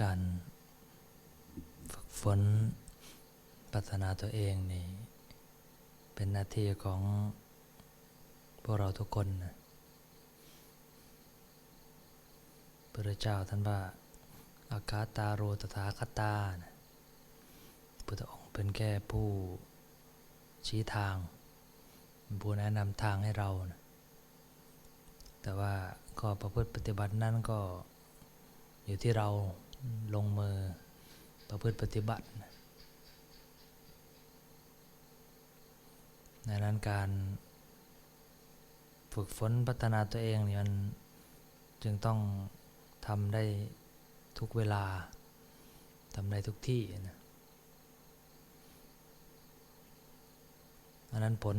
การฝึกฝนพัฒนาตัวเองนี่เป็นหน้าที่ของพวกเราทุกคนนะพระเจ้าท่านว่าอากาตาโรตถาคตานะพุทธองค์เป็นแค่ผู้ชี้ทางผู้แนะนำทางให้เรานะแต่ว่าก็ประพฤติปฏิบัตินั้นก็อยู่ที่เรา ลงมือประพฤติปฏิบัตินะดังนั้นการฝึกฝนพัฒนาตัวเองนี่มันจึงต้องทำได้ทุกเวลาทำได้ทุกที่นะอันนั้นผล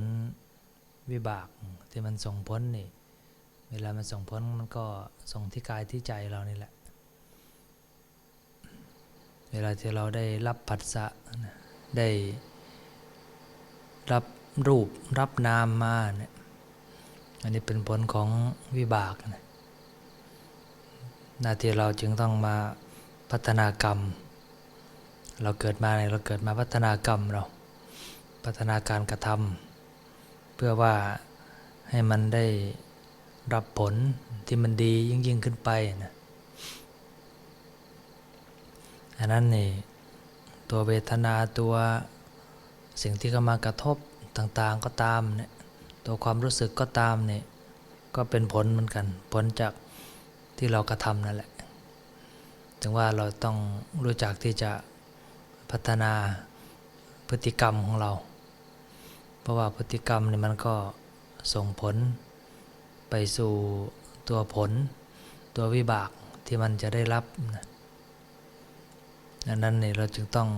วิบากที่มันส่งผลนี่ เวลามันส่งผลมันก็ส่งที่กายที่ใจเรานี่แหละ เวลาที่เราได้รับผัสสะได้รับรูปรับนามมาเนี่ยอันนี้เป็นผลของวิบากนะหน้าที่เราจึงต้องมาพัฒนากรรม เราเกิดมาเนี่ยเราเกิดมาพัฒนากรรมเรา พัฒนาการกระทำเพื่อว่าให้มันได้รับผลที่มันดียิ่งยิ่งขึ้นไปนะ อันนั้นนี่ตัวเวทนาตัวสิ่งที่เข้ามากระทบต่างๆก็ตามเนี่ยตัวความรู้สึกก็ตามเนี่ยก็เป็นผลเหมือนกัน ผลจากที่เรากระทำนั่นแหละ ถึงว่าเราต้องรู้จักที่จะพัฒนาพฤติกรรมของเรา เพราะว่าพฤติกรรมเนี่ยมันก็ส่งผลไปสู่ตัวผล ตัววิบากที่มันจะได้รับนะ ดังนั้นเนี่ยเราจึงต้อง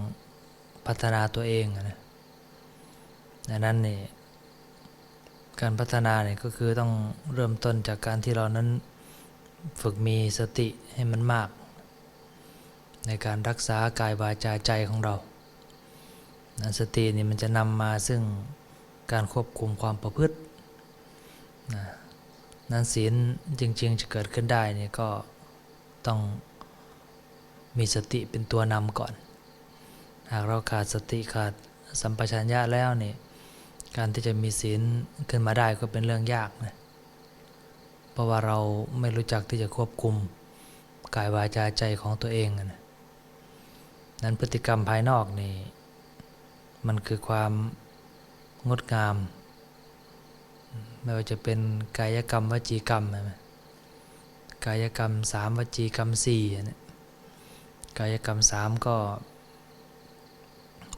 พัฒนาตัวเองนะดังนั้นเนี่ยการพัฒนาเนี่ยก็คือต้องเริ่มต้นจากการที่เรานั้นฝึกมีสติให้มันมาก ในการรักษากายวาจาใจของเรานั้นสตินี่มันจะนำมาซึ่งการควบคุมความประพฤตินะนั้นศีลจริงๆจะเกิดขึ้นได้เนี่ยก็ต้อง มีสติเป็นตัวนำก่อน หากเราขาดสติขาดสัมปชัญญะแล้วนี่การที่จะมีศีลขึ้นมาได้ก็เป็นเรื่องยากนะเพราะว่าเราไม่รู้จักที่จะควบคุมกายวาจาใจของตัวเองนะนั้นพฤติกรรมภายนอกนี่มันคือความงดงาม ไม่ว่าจะเป็นกายกรรมวจีกรรมใช่ไหมกายกรรมสามวจีกรรมสี่เนี่ย กายกรรมสามก็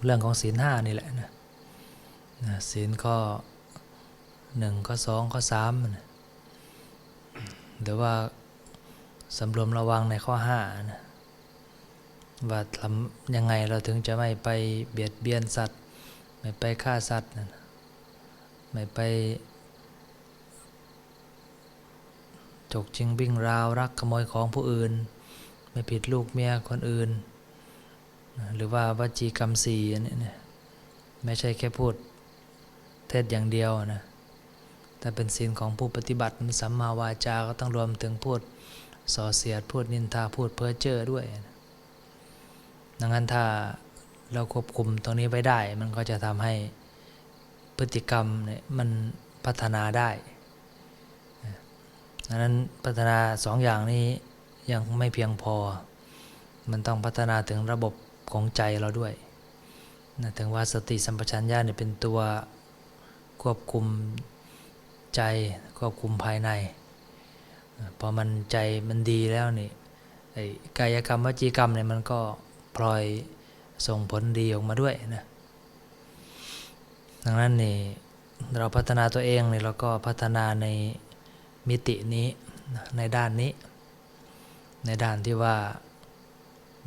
เรื่องของศีลห้านี่แหละนะศีลข้อหนึ่งข้อสองข้อสามนะหรือว่าสำรวมระวังในข้อห้านะว่าทำยังไงเราถึงจะไม่ไปเบียดเบียนสัตว์ ไม่ไปฆ่าสัตว์นะไม่ไปจกชิงบิ่งราวรักขโมยของผู้อื่น ไม่ผิดลูกเมียคนอื่น หรือว่าวจีกรรมสี่อันนี้นะไม่ใช่แค่พูดเทศอย่างเดียวนะแต่เป็นศีลของผู้ปฏิบัติสัมมาวาจาก็ต้องรวมถึงพูดส่อเสียดพูดนินทาพูดเพ้อเจ้อด้วยนะดังนั้นถ้าเราควบคุมตรงนี้ไว้ได้ มันก็จะทำให้พฤติกรรมเนี่ยมันพัฒนาได้ดังนั้นพัฒนาสองอย่างนี้ ยังไม่เพียงพอ มันต้องพัฒนาถึงระบบของใจเราด้วยนะถึงว่าสติสัมปชัญญะเนี่ยเป็นตัวควบคุมใจควบคุมภายใน พอมันใจมันดีแล้วนี่กายกรรมวจีกรรมเนี่ยมันก็พลอยส่งผลดีออกมาด้วยนะดังนั้นนี่เราพัฒนาตัวเองเนี่ยเราก็พัฒนาในมิตินี้ในด้านนี้ ในด้านที่ว่า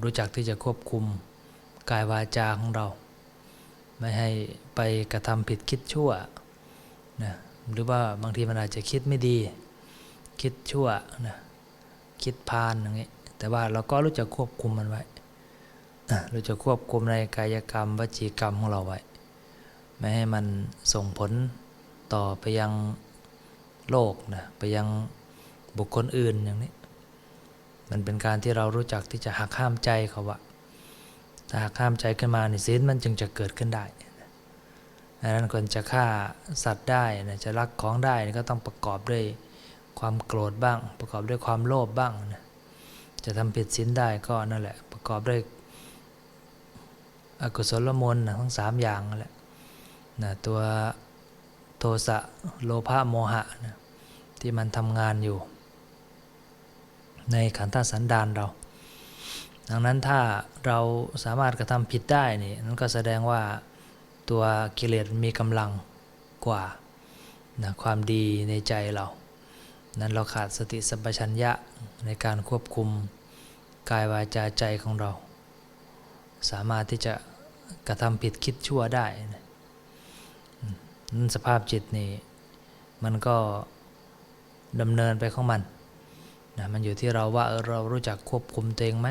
รู้จักที่จะควบคุมกายวาจาของเรา ไม่ให้ไปกระทำผิดคิดชั่วนะหรือว่าบางทีมันอาจจะคิดไม่ดี คิดชั่วนะคิดพานอย่างนี้แต่ว่าเราก็รู้จักควบคุมมันไว้รู้จักควบคุมในกายกรรมวจีกรรมของเราไว้ ไม่ให้มันส่งผลต่อไปยังโลกนะไปยังบุคคลอื่นอย่างนี้ มันเป็นการที่เรารู้จักที่จะหักห้ามใจเขาว่าถ้าหักห้ามใจขึ้นมาเนี่ยศีลมันจึงจะเกิดขึ้นได้ดังนั้นคนจะฆ่าสัตว์ได้นะจะรักของได้นี่ก็ต้องประกอบด้วยความโกรธบ้าง ประกอบด้วยความโลภบ้างนะจะทำผิดศีลได้ก็นั่นแหละ ประกอบด้วยอกุศลมนนะทั้งสามอย่างนั่นแหละนะตัวโทสะโลภะโมหะนะที่มันทำงานอยู่ ในขันธสันดานเรา ดังนั้นถ้าเราสามารถกระทำผิดได้นี่นั่นก็แสดงว่าตัวกิเลสมีกำลังกว่านะความดีในใจเรา นั้นเราขาดสติสัมปชัญญะในการควบคุมกายวาจาใจของเรา สามารถที่จะกระทำผิดคิดชั่วได้นะนั้นสภาพจิตนี่มันก็ดำเนินไปของมัน นะมันอยู่ที่เราว่าเรารู้จักควบคุมตัวเองไหม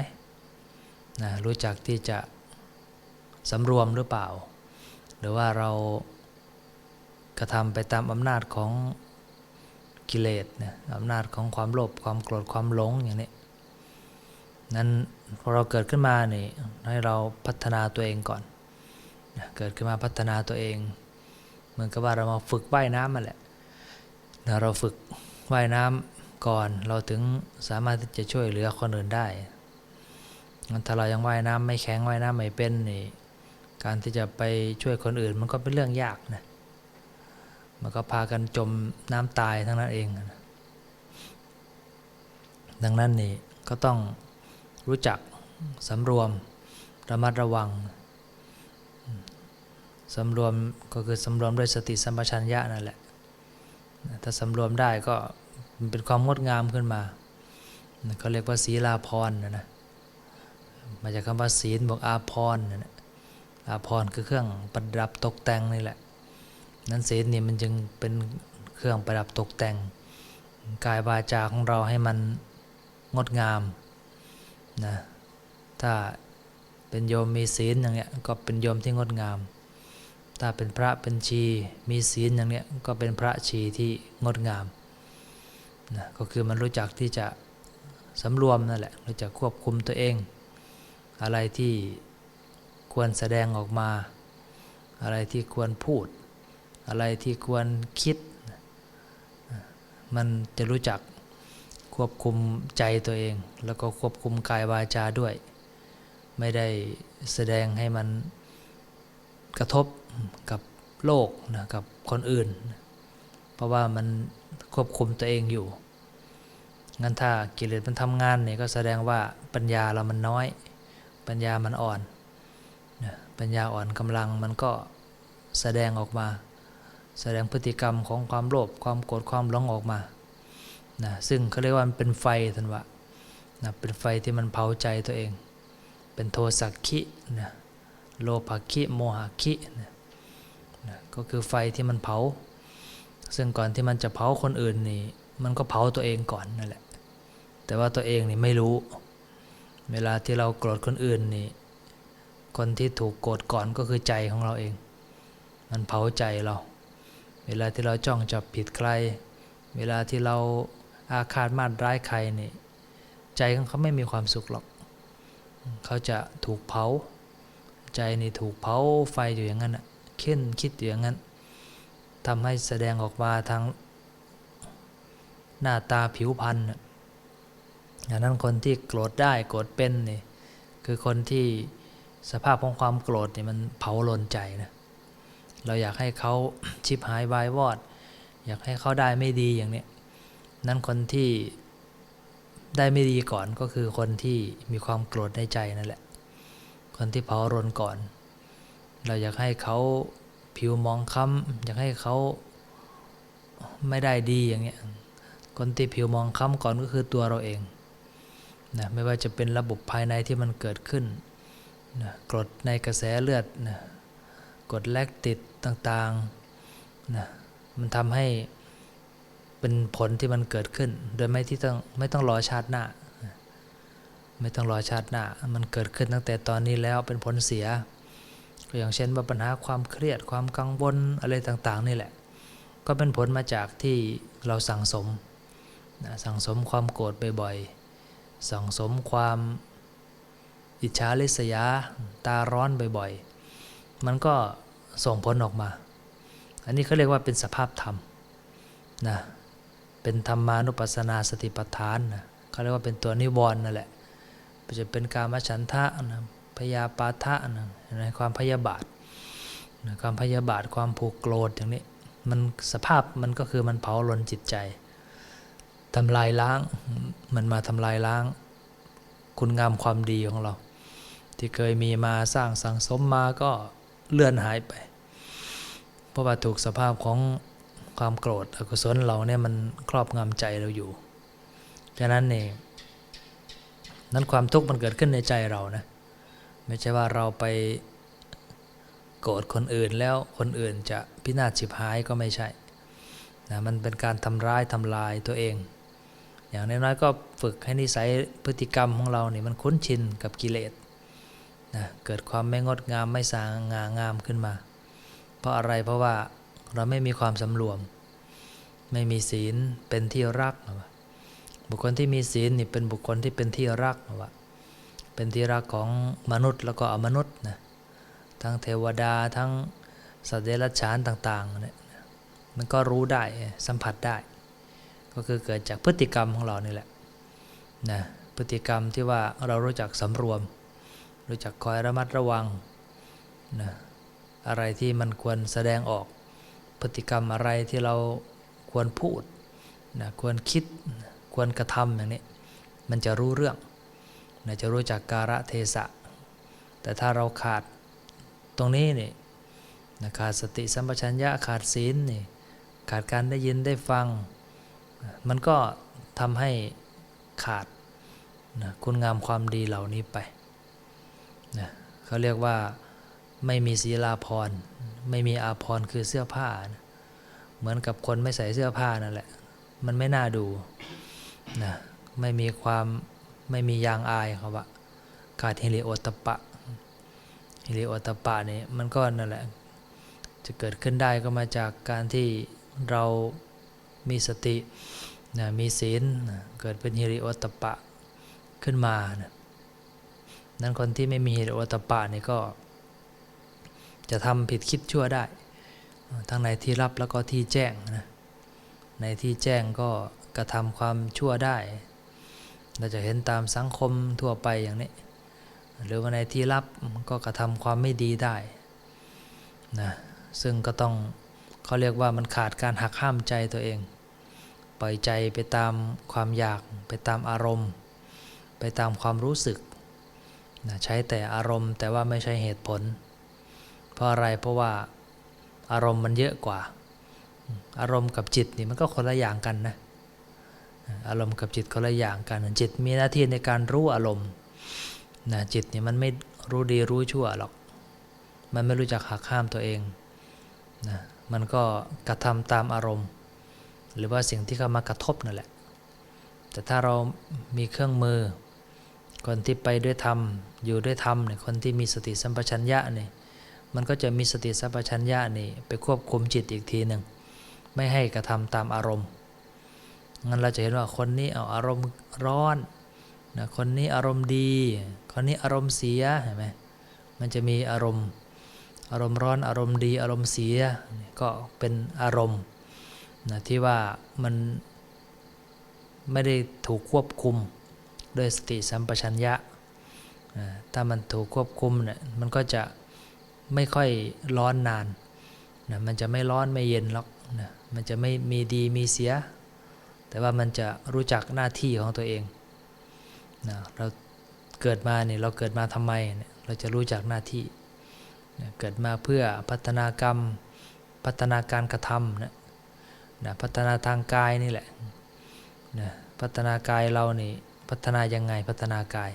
นะรู้จักที่จะสำรวมหรือเปล่า หรือว่าเรากระทำไปตามอำนาจของกิเลสนะอำนาจของความโลภความโกรธความหลงอย่างนี้นั้นพอเราเกิดขึ้นมานี่ให้เราพัฒนาตัวเองก่อนนะเกิดขึ้นมาพัฒนาตัวเองเหมือนกับว่าเรามาฝึกว่ายน้ำมาแหละนะเราฝึกว่ายน้ำ ก่อนเราถึงสามารถที่จะช่วยเหลือคนอื่นได้ถ้าเรายังว่ายน้ำไม่แข็งว่ายน้ำไม่เป็นนี่การที่จะไปช่วยคนอื่นมันก็เป็นเรื่องยากนะมันก็พากันจมน้ำตายทั้งนั้นเองนะดังนั้นนี่ก็ต้องรู้จักสำรวมระมัดระวังสำรวมก็คือสำรวมด้วยสติสัมปชัญญะนั่นแหละ ถ้าสำรวมได้ก็ มันเป็นความงดงามขึ้นมาเขาเรียกว่าศีลาพรนะนะมาจากคำว่าศีลบอกอาพรนะอาพรคือเครื่องประดับตกแต่งนี่แหละ นั้นศีลนี่มันจึงเป็นเครื่องประดับตกแต่ง กายวาจาของเราให้มันงดงามนะถ้าเป็นโยมมีศีลอย่างเงี้ยก็เป็นโยมที่งดงาม ถ้าเป็นพระเป็นชีมีศีลอย่างเนี้ยก็เป็นพระชีที่งดงาม นะก็คือมันรู้จักที่จะสำรวมนั่นแหละรู้จักควบคุมตัวเอง อะไรที่ควรแสดงออกมา อะไรที่ควรพูด อะไรที่ควรคิด มันจะรู้จักควบคุมใจตัวเอง แล้วก็ควบคุมกายวาจาด้วย ไม่ได้แสดงให้มันกระทบกับโลกนะกับคนอื่น เพราะว่ามัน ควบคุมตัวเองอยู่ งั้นถ้ากิเลสมันทำงานเนี่ยก็แสดงว่าปัญญาเรามันน้อย ปัญญามันอ่อน ปัญญาอ่อนกำลังมันก็แสดงออกมา แสดงพฤติกรรมของความโลภความโกรธความหลงออกมานะซึ่งเขาเรียกว่ามันเป็นไฟทันวะนะเป็นไฟที่มันเผาใจตัวเอง เป็นโทสักขินะโลภะคิโมหะคินะนะก็คือไฟที่มันเผา ซึ่งก่อนที่มันจะเผาคนอื่นนี่มันก็เผาตัวเองก่อนนั่นแหละ แต่ว่าตัวเองนี่ไม่รู้ เวลาที่เราโกรธคนอื่นนี่ คนที่ถูกโกรธก่อนก็คือใจของเราเอง มันเผาใจเรา เวลาที่เราจ้องจับผิดใคร เวลาที่เราอาฆาตมาดร้ายใครนี่ ใจของเขาไม่มีความสุขหรอก เขาจะถูกเผา ใจนี่ถูกเผาไฟอยู่อย่างนั้นอะเค้นคิดอยู่อย่างนั้น ทำให้แสดงออกมาทางหน้าตาผิวพรรณอย่างนั้นคนที่โกรธได้โกรธเป็นนี่คือคนที่สภาพของความโกรธนี่มันเผาลนใจนะเราอยากให้เขาชิบหายวายวอด อยากให้เขาได้ไม่ดีอย่างนี้นั้นคนที่ได้ไม่ดีก่อนก็คือคนที่มีความโกรธในใจนั่นแหละ คนที่เผารนก่อน เราอยากให้เขา ผิวมองค้ำอยากให้เขาไม่ได้ดีอย่างเงี้ยคนที่ผิวมองค้ำก่อนก็คือตัวเราเองนะไม่ว่าจะเป็นระบบภายในที่มันเกิดขึ้นนะกรดในกระแสเลือดนะกรดแลคติดต่างๆนะมันทำให้เป็นผลที่มันเกิดขึ้น โดยไม่ที่ต้องไม่ต้องรอชาติหน้า ไม่ต้องรอชาติหน้า มันเกิดขึ้นตั้งแต่ตอนนี้แล้วเป็นผลเสีย ก็อย่างเช่นว่าปัญหาความเครียดความกังวลอะไรต่างๆนี่แหละ ก็เป็นผลมาจากที่เราสั่งสมนะสั่งสมความโกรธบ่อยๆ สั่งสมความอิจฉาริษยา ตาร้อนบ่อยๆ มันก็ส่งผลออกมา อันนี้เขาเรียกว่าเป็นสภาพธรรมนะ เป็นธรรมานุปัสสนาสติปัฏฐานนะเขาเรียกว่าเป็นตัวนิวรณ์นั่นแหละจะเป็นการมฉันทะนะ พยาปาทะนะในความพยาบาทนะความพยาบาทความผูกโกรธอย่างนี้มันสภาพมันก็คือมันเผาลนจิตใจทำลายล้างมันมาทำลายล้าง คุณงามความดีของเรา ที่เคยมีมาสร้างสังสมมาก็เลื่อนหายไป เพราะว่าถูกสภาพของความโกรธอกุศลเราเนี่ยมันครอบงำใจเราอยู่ฉะนั้นเองนั้นความทุกข์มันเกิดขึ้นในใจเรานะ ไม่ใช่ว่าเราไปโกรธคนอื่นแล้วคนอื่นจะพินาศฉิบหายก็ไม่ใช่นะมันเป็นการทำร้ายทำลายตัวเอง อย่างน้อยๆก็ฝึกให้นิสัยพฤติกรรมของเราเนี่ยมันคุ้นชินกับกิเลสนะเกิดความไม่งดงามไม่สง่างามขึ้นมา เพราะอะไรเพราะว่าเราไม่มีความสำรวม ไม่มีศีลเป็นที่รักนะวะบุคคลที่มีศีลนี่เป็นบุคคลที่เป็นที่รักนะวะ เป็นที่รักของมนุษย์แล้วก็อมนุษย์นะทั้งเทวดาทั้งสัตว์เดรัจฉานต่างๆเนี่ยมันก็รู้ได้สัมผัสได้ ก็คือเกิดจากพฤติกรรมของเรานี่แหละนะพฤติกรรมที่ว่าเรารู้จักสำรวม รู้จักคอยระมัดระวังนะอะไรที่มันควรแสดงออก พฤติกรรมอะไรที่เราควรพูดนะควรคิด ควรกระทำอย่างนี้ มันจะรู้เรื่อง นะจะรู้จักการะเทศะ แต่ถ้าเราขาดตรงนี้นี่นะขาดสติสัมปชัญญะขาดศีลนี่ขาดการได้ยินได้ฟัง มันก็ทำให้ขาดนะคุณงามความดีเหล่านี้ไปนะเขาเรียกว่าไม่มีศีลาภรณ์ไม่มีอาภรณ์คือเสื้อผ้านะเหมือนกับคนไม่ใส่เสื้อผ้านั่นแหละ มันไม่น่าดูนะไม่มีความ ไม่มียางอายเขาว่าขาดฮิริโอตตปะฮิริโอตตปะนี่มันก็นั่นแหละ จะเกิดขึ้นได้ก็มาจากการที่เรามีสตินะมีศีลนะเกิดเป็นฮิริโอตตปะขึ้นมานะนั้นคนที่ไม่มีฮิริโอตตปะนี่ก็ จะทำผิดคิดชั่วได้ ทั้งในที่รับแล้วก็ที่แจ้งนะในที่แจ้งก็กระทำความชั่วได้ เราจะเห็นตามสังคมทั่วไปอย่างนี้ หรือว่าในที่รับก็กระทำความไม่ดีได้นะซึ่งก็ต้องเขาเรียกว่ามันขาดการหักห้ามใจตัวเอง ปล่อยใจไปตามความอยากไปตามอารมณ์ ไปตามความรู้สึกนะใช้แต่อารมณ์แต่ว่าไม่ใช่เหตุผล เพราะอะไรเพราะว่าอารมณ์มันเยอะกว่า อารมณ์กับจิตนี่มันก็คนละอย่างกันนะ อารมณ์กับจิตคนละอย่างกัน จิตมีหน้าที่ในการรู้อารมณ์นะจิตเนี่ยมันไม่รู้ดีรู้ชั่วหรอก มันไม่รู้จักหักห้ามตัวเองนะมันก็กระทำตามอารมณ์ หรือว่าสิ่งที่เข้ามากระทบนั่นแหละ แต่ถ้าเรามีเครื่องมือ คนที่ไปด้วยธรรม อยู่ด้วยธรรมเนี่ยคนที่มีสติสัมปชัญญะเนี่ยมันก็จะมีสติสัมปชัญญะนี่ไปควบคุมจิตอีกทีหนึ่งไม่ให้กระทำตามอารมณ์ งั้นเราจะเห็นว่าคนนี้เอาอารมณ์ร้อนนะคนนี้อารมณ์ดี คนนี้อารมณ์เสียเห็นไหมมันจะมีอารมณ์อารมณ์ร้อนอารมณ์ดีอารมณ์เสียก็เป็นอารมณ์นะที่ว่ามันไม่ได้ถูกควบคุมโดยสติสัมปชัญญะถ้ามันถูกควบคุมเนี่ยมันก็จะไม่ค่อยร้อนนานนะมันจะไม่ร้อนไม่เย็นหรอกนะมันจะไม่มีดีมีเสีย แต่ว่ามันจะรู้จักหน้าที่ของตัวเองนะเราเกิดมาเนี่ยเราเกิดมาทำไมเนี่ยเราจะรู้จักหน้าที่นะเกิดมาเพื่อพัฒนากรรม พัฒนาการกระทำนะนะพัฒนาทางกายนี่แหละนะพัฒนากายเรานี่พัฒนายังไงพัฒนากาย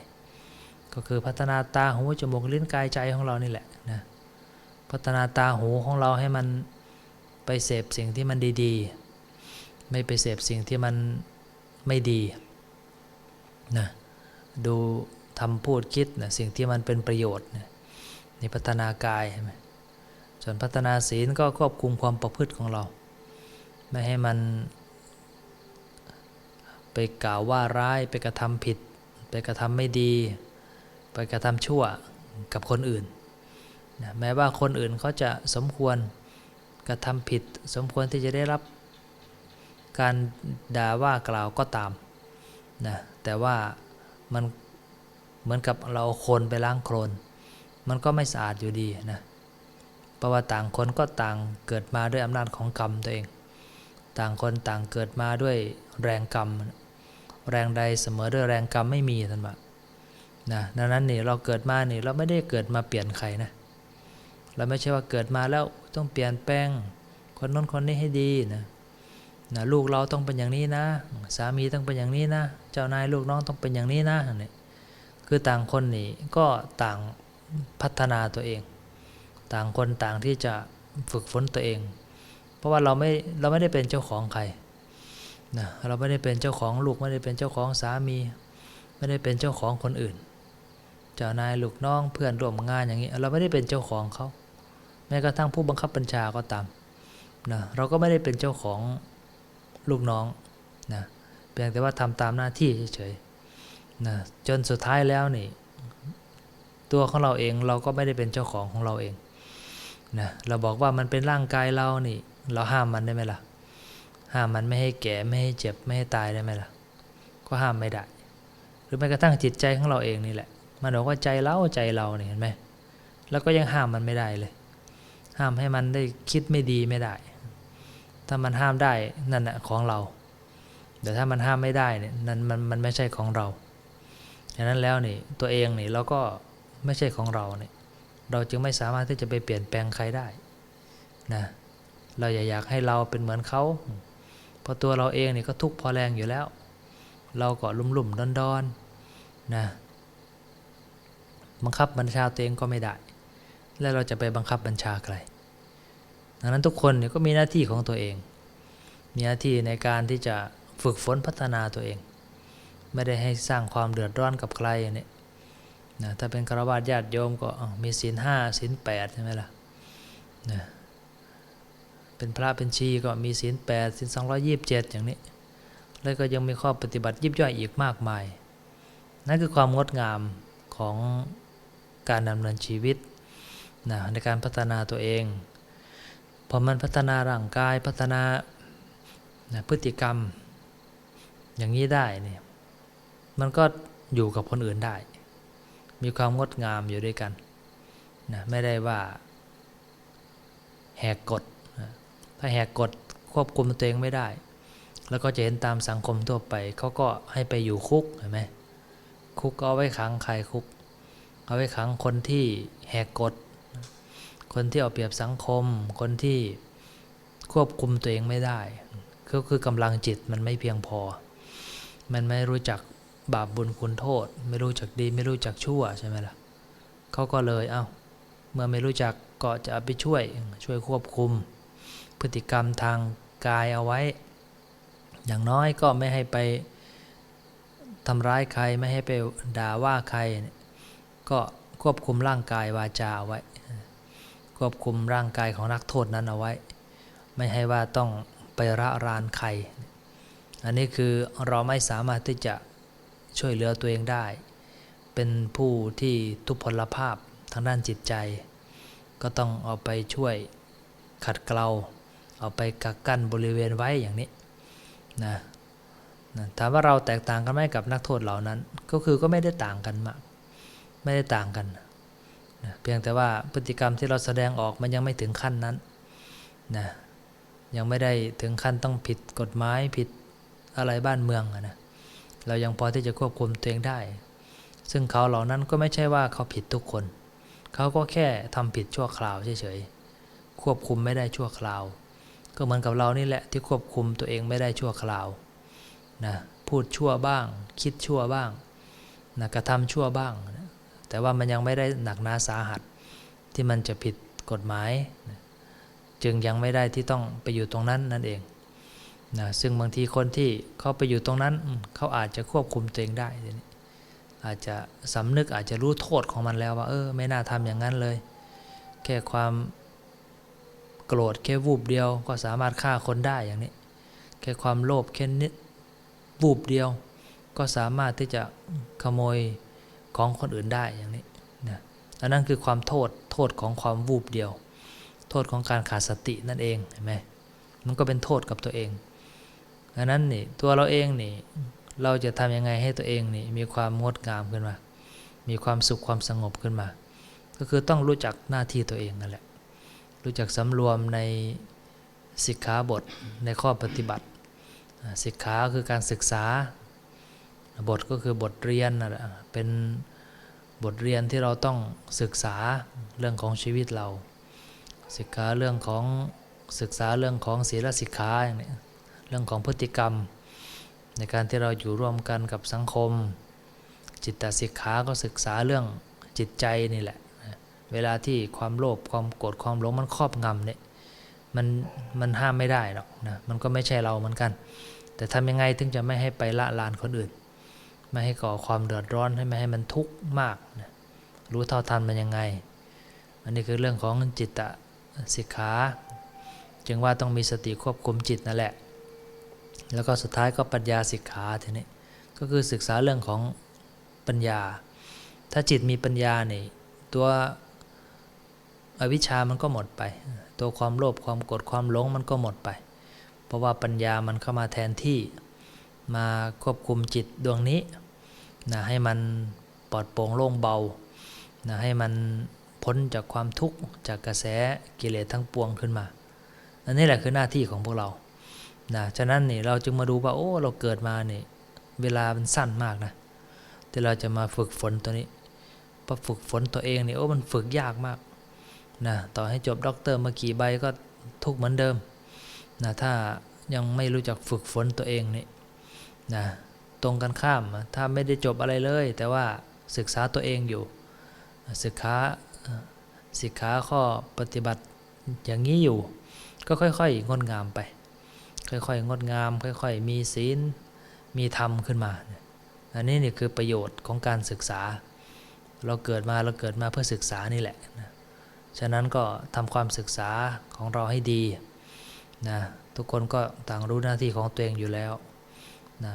ก็คือพัฒนาตาหูจมูกลิ้นกายใจของเรานี่แหละนะพัฒนาตาหูของเราให้มันไปเสพสิ่งที่มันดี ๆ ไม่ไปเสพสิ่งที่มันไม่ดีนะดูทำพูดคิดนะสิ่งที่มันเป็นประโยชน์นะนี่พัฒนากายใช่ไหมส่วนพัฒนาศีลก็ควบคุมความประพฤติของเรา ไม่ให้มันไปกล่าวว่าร้ายไปกระทำผิด ไปกระทำไม่ดี ไปกระทำชั่วกับคนอื่นนะแม้ว่าคนอื่นเขาจะสมควรกระทำผิด สมควรที่จะได้รับ การด่าว่ากล่าวก็ตามนะแต่ว่ามันเหมือนกับเราโคลนไปล้างโคลนมันก็ไม่สะอาดอยู่ดีนะเพราะว่าต่างคนก็ต่างเกิดมาด้วยอำนาจของกรรมตัวเอง ต่างคนต่างเกิดมาด้วยแรงกรรม แรงใดเสมอด้วยแรงกรรมไม่มีท่านบอกนะดังนั้นนี่เราเกิดมานี่เราไม่ได้เกิดมาเปลี่ยนใครนะเราไม่ใช่ว่าเกิดมาแล้วต้องเปลี่ยนแปลงคนน้นคนนี้ให้ดีนะ นะลูกเราต้องเป็นอย่างนี้นะ สามีต้องเป็นอย่างนี้นะ เจ้านายลูกน้องต้องเป็นอย่างนี้นะนี่คือต่างคนนี่ก็ต่างพัฒนาตัวเอง ต่างคนต่างที่จะฝึกฝนตัวเอง เพราะว่าเราไม่เราไม่ได้เป็นเจ้าของใครนะเราไม่ได้เป็นเจ้าของลูกไม่ได้เป็นเจ้าของสามี ไม่ได้เป็นเจ้าของคนอื่น เจ้านายลูกน้องเพื่อนร่วมงานอย่างนี้ เราไม่ได้เป็นเจ้าของเขาแม้กระทั่งผู้บังคับบัญชาก็ตามนะเราก็ไม่ได้เป็นเจ้าของ ลูกน้องนะเพียงแต่ว่าทำตามหน้าที่เฉยๆนะจนสุดท้ายแล้วนี่ตัวของเราเองเราก็ไม่ได้เป็นเจ้าของของเราเองนะเราบอกว่ามันเป็นร่างกายเรานี่ เราห้ามมันได้ไหมล่ะ ห้ามมันไม่ให้แก่ไม่ให้เจ็บไม่ให้ตายได้ไหมล่ะ ก็ห้ามไม่ได้ หรือแม้กระทั่งจิตใจของเราเองนี่แหละ มันบอกว่าใจเราใจเราเนี่ยเห็นไหมแล้วก็ยังห้ามมันไม่ได้เลย ห้ามให้มันได้คิดไม่ดีไม่ได้ ถ้ามันห้ามได้นั่นแหะของเรา แต่ถ้ามันห้ามไม่ได้เนี่ยนั่นมันมันไม่ใช่ของเราฉะนั้นแล้วนี่ตัวเองนี่เราก็ไม่ใช่ของเราเนี่ยเราจึงไม่สามารถที่จะไปเปลี่ยนแปลงใครได้นะเราอย่าอยากให้เราเป็นเหมือนเขาเพราะตัวเราเองนี่ก็ทุกข์พอแรงอยู่แล้ว เราก็ลุ่มลุ่มดอนดอนๆนะบังคับบัญชาตัวเองก็ไม่ได้ แล้วเราจะไปบังคับบัญชาใคร ดังนั้นทุกคนเนี่ยก็มีหน้าที่ของตัวเอง มีหน้าที่ในการที่จะฝึกฝนพัฒนาตัวเอง ไม่ได้ให้สร้างความเดือดร้อนกับใครเนี่ยนะถ้าเป็นคารวะญาติโยมก็มีศีลห้าศีลแปดใช่ไหมล่ะนะเป็นพระเป็นชีก็มีศีลแปดศีลสองร้อยยี่สิบเจ็ดอย่างนี้ แล้วก็ยังมีข้อปฏิบัติยิบย่อยอีกมากมาย นั่นคือความงดงามของการดำเนินชีวิตนะในการพัฒนาตัวเอง พอมันพัฒนาร่างกายพัฒนาพฤติกรรม อย่างนี้ได้เนี่ยมันก็อยู่กับคนอื่นได้ มีความงดงามอยู่ด้วยกันนะไม่ได้ว่าแหกกฎถ้าแหกกฎควบคุมตัวเองไม่ได้ แล้วก็จะเห็นตามสังคมทั่วไป เขาก็ให้ไปอยู่คุกเห็นไหมคุกก็เอาไว้ขังใครคุก เอาไว้ขังคนที่แหกกฎ คนที่เอาเปรียบสังคม คนที่ควบคุมตัวเองไม่ได้ ก็คือกำลังจิตมันไม่เพียงพอ มันไม่รู้จักบาปบุญคุณโทษ ไม่รู้จักดีไม่รู้จักชั่วใช่ไหมล่ะเขาก็เลยเอา้าเมื่อไม่รู้จักก็จะไปช่วยช่วยควบคุม พฤติกรรมทางกายเอาไว้ อย่างน้อยก็ไม่ให้ไปทำร้ายใครไม่ให้ไปด่าว่าใคร ก็ควบคุมร่างกายวาจาเอาไว้ ควบคุมร่างกายของนักโทษนั้นเอาไว้ ไม่ให้ว่าต้องไประรานใคร อันนี้คือเราไม่สามารถที่จะช่วยเหลือตัวเองได้ เป็นผู้ที่ทุพพลภาพทางด้านจิตใจ ก็ต้องเอาไปช่วยขัดเกลา เอาไปกักกั้นบริเวณไว้อย่างนี้นะนะถามว่าเราแตกต่างกันไหมกับนักโทษเหล่านั้น ก็คือก็ไม่ได้ต่างกันมาก ไม่ได้ต่างกันนะ เพียงแต่ว่าพฤติกรรมที่เราแสดงออกมันยังไม่ถึงขั้นนั้นนะยังไม่ได้ถึงขั้นต้องผิดกฎหมายผิดอะไรบ้านเมืองนะเรายังพอที่จะควบคุมตัวเองได้ ซึ่งเขาเหล่านั้นก็ไม่ใช่ว่าเขาผิดทุกคน เขาก็แค่ทำผิดชั่วคราวเฉยๆควบคุมไม่ได้ชั่วคราว ก็เหมือนกับเรานี่แหละที่ควบคุมตัวเองไม่ได้ชั่วคราวนะพูดชั่วบ้าง คิดชั่วบ้างนะกระทำชั่วบ้างนะ แต่ว่ามันยังไม่ได้หนักหนาสาหัสที่มันจะผิดกฎหมาย จึงยังไม่ได้ที่ต้องไปอยู่ตรงนั้นนั่นเองนะซึ่งบางทีคนที่เขาไปอยู่ตรงนั้นเขาอาจจะควบคุมตัวเองได้อาจจะสำนึกอาจจะรู้โทษของมันแล้วว่าเออไม่น่าทำอย่างนั้นเลย แค่ความโกรธแค่วูบเดียวก็สามารถฆ่าคนได้อย่างนี้ แค่ความโลภแค่นิดวูบเดียว ก็สามารถที่จะขโมย ของคนอื่นได้อย่างนี้นะอันนั้นคือความโทษโทษของความวูบเดียว โทษของการขาดสตินั่นเองเห็นไหมมันก็เป็นโทษกับตัวเองอันนั้นนี่ตัวเราเองนี่เราจะทำยังไงให้ตัวเองนี่มีความงดงามขึ้นมา มีความสุขความสงบขึ้นมา ก็คือต้องรู้จักหน้าที่ตัวเองนั่นแหละ รู้จักสำรวมในสิกขาบทในข้อปฏิบัติ สิกขาคือการศึกษา บทก็คือบทเรียนนั่นแหละเป็นบทเรียนที่เราต้องศึกษาเรื่องของชีวิตเรา ศึกษาเรื่องของศึกษาเรื่องของศีลสิกขาอย่างนี้เรื่องของพฤติกรรม ในการที่เราอยู่ร่วมกันกับสังคม จิตตสิกขาก็ศึกษาเรื่องจิตใจนี่แหละ เวลาที่ความโลภความโกรธความหลงมันครอบงำเนี่ยมันมันห้ามไม่ได้หรอกนะมันก็ไม่ใช่เราเหมือนกัน แต่ทำยังไงถึงจะไม่ให้ไปละลานคนอื่น ไม่ให้ก่อความเดือดร้อนให้ไม่ให้มันทุกข์มากนะรู้เท่าทันมันยังไง อันนี้คือเรื่องของจิตตสิกขาจึงว่าต้องมีสติควบคุมจิตนั่นแหละ แล้วก็สุดท้ายก็ปัญญาสิกขาทีนี้ก็คือศึกษาเรื่องของปัญญา ถ้าจิตมีปัญญาเนี่ยตัวอวิชชามันก็หมดไป ตัวความโลภความโกรธความหลงมันก็หมดไป เพราะว่าปัญญามันเข้ามาแทนที่ มาควบคุมจิตดวงนี้นะให้มันปลอดโปร่งโล่งเบานะให้มันพ้นจากความทุกข์จากกระแสกิเลสทั้งปวงขึ้นมา อันนี้แหละคือหน้าที่ของพวกเรานะฉะนั้นนี่เราจึงมาดูว่าโอ้เราเกิดมาเนี่เวลามันสั้นมากนะที่เราจะมาฝึกฝนตัวนี้พอฝึกฝนตัวเองนี่โอ้มันฝึกยากมากนะต่อให้จบด็อกเตอร์มากี่ใบก็ทุกเหมือนเดิมนะถ้ายังไม่รู้จักฝึกฝนตัวเองนี่ นะตรงกันข้ามถ้าไม่ได้จบอะไรเลย แต่ว่าศึกษาตัวเองอยู่ ศึกษาสิกขาข้อปฏิบัติอย่างนี้อยู่ ก็ค่อยๆ งดงามไป ค่อยๆ งดงาม ค่อยๆ มีศีล มีธรรมขึ้นมา อันนี้นี่คือประโยชน์ของการศึกษา เราเกิดมาเราเกิดมาเพื่อศึกษานี่แหละนะฉะนั้นก็ทำความศึกษาของเราให้ดีนะทุกคนก็ต่างรู้หน้าที่ของตัวเองอยู่แล้ว นะ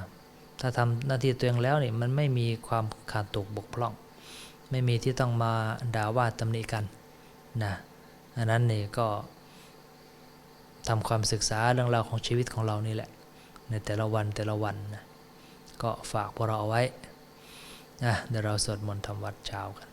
ถ้าทำหน้าที่ตัวเองแล้วนี่มันไม่มีความขาดตกบกพร่อง ไม่มีที่ต้องมาด่าว่าตำหนิกันนะอันนั้นนี่ก็ทำความศึกษาเรื่องราวของชีวิตของเรานี่แหละ ในแต่ละวันแต่ละวันนะก็ฝากพวกเราเอาไว้นะเดี๋ยวเราสวดมนต์ทำวัดเช้ากัน